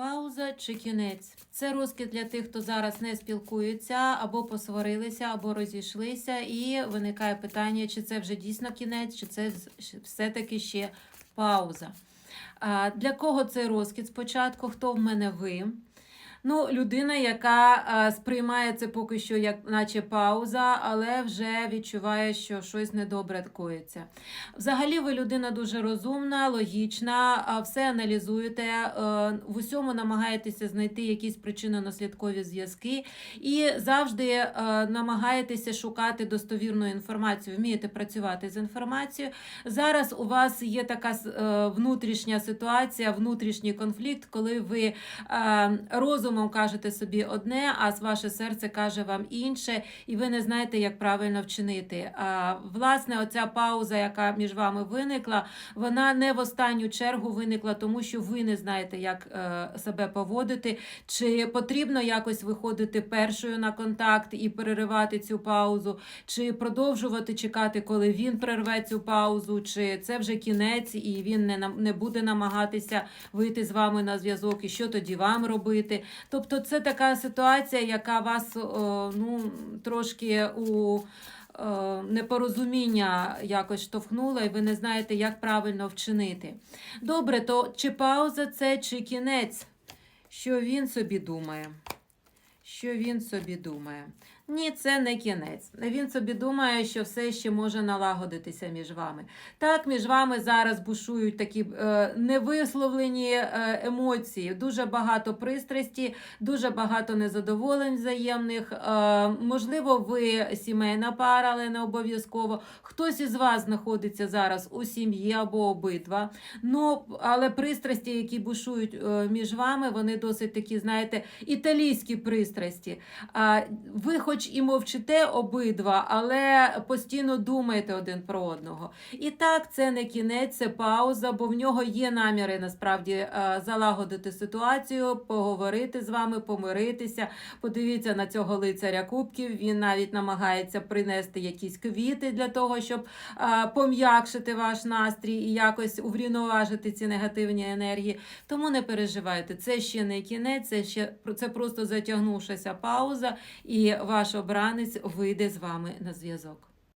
Пауза чи кінець. Це розкид для тих, хто зараз не спілкується, або посварилися, або розійшлися, і виникає питання, чи це вже дійсно кінець, чи це все-таки ще пауза. Для кого цей розкид спочатку? Хто в мене ви? Ну, людина, яка а, сприймає це поки що як наче пауза, але вже відчуває, що щось недобре коїться. Взагалі, ви людина дуже розумна, логічна, все аналізуєте, е, в усьому намагаєтеся знайти якісь причинно-наслідкові зв'язки і завжди е, намагаєтеся шукати достовірну інформацію, вмієте працювати з інформацією. Зараз у вас є така е, внутрішня ситуація, внутрішній конфлікт, коли ви е, розумом кажете собі одне, а ваше серце каже вам інше, і ви не знаєте, як правильно вчинити. А, власне, оця пауза, яка між вами виникла, вона не в останню чергу виникла, тому що ви не знаєте, як е, себе поводити, чи потрібно якось виходити першою на контакт і переривати цю паузу, чи продовжувати чекати, коли він перерве цю паузу, чи це вже кінець, і він не не буде намагатися вийти з вами на зв'язок, і що тоді вам робити. Тобто, це така ситуація, яка вас ну, трошки у е, непорозуміння якось штовхнула, і ви не знаєте, як правильно вчинити. Добре, то чи пауза це, чи кінець? Що він собі думає? Що він собі думає? Ні, це не кінець. Він собі думає, що все ще може налагодитися між вами. Так, між вами зараз бушують такі е, невисловлені е, емоції, дуже багато пристрасті, дуже багато незадоволень взаємних. Е, можливо, ви сімейна пара, але не обов'язково. Хтось із вас знаходиться зараз у сім'ї або обидва. Ну, але пристрасті, які бушують е, між вами, вони досить такі, знаєте, італійські пристрасті. А, ви хоч і мовчите обидва, але постійно думаєте один про одного. І так, це не кінець, це пауза, бо в нього є наміри насправді залагодити ситуацію, поговорити з вами, помиритися. Подивіться на цього лицаря кубків. Він навіть намагається принести якісь квіти для того, щоб пом'якшити ваш настрій і якось уврівноважити ці негативні енергії. Тому не переживайте, це ще не кінець, це ще це просто затягнувшася пауза, і ваш обранець вийде з вами на зв'язок.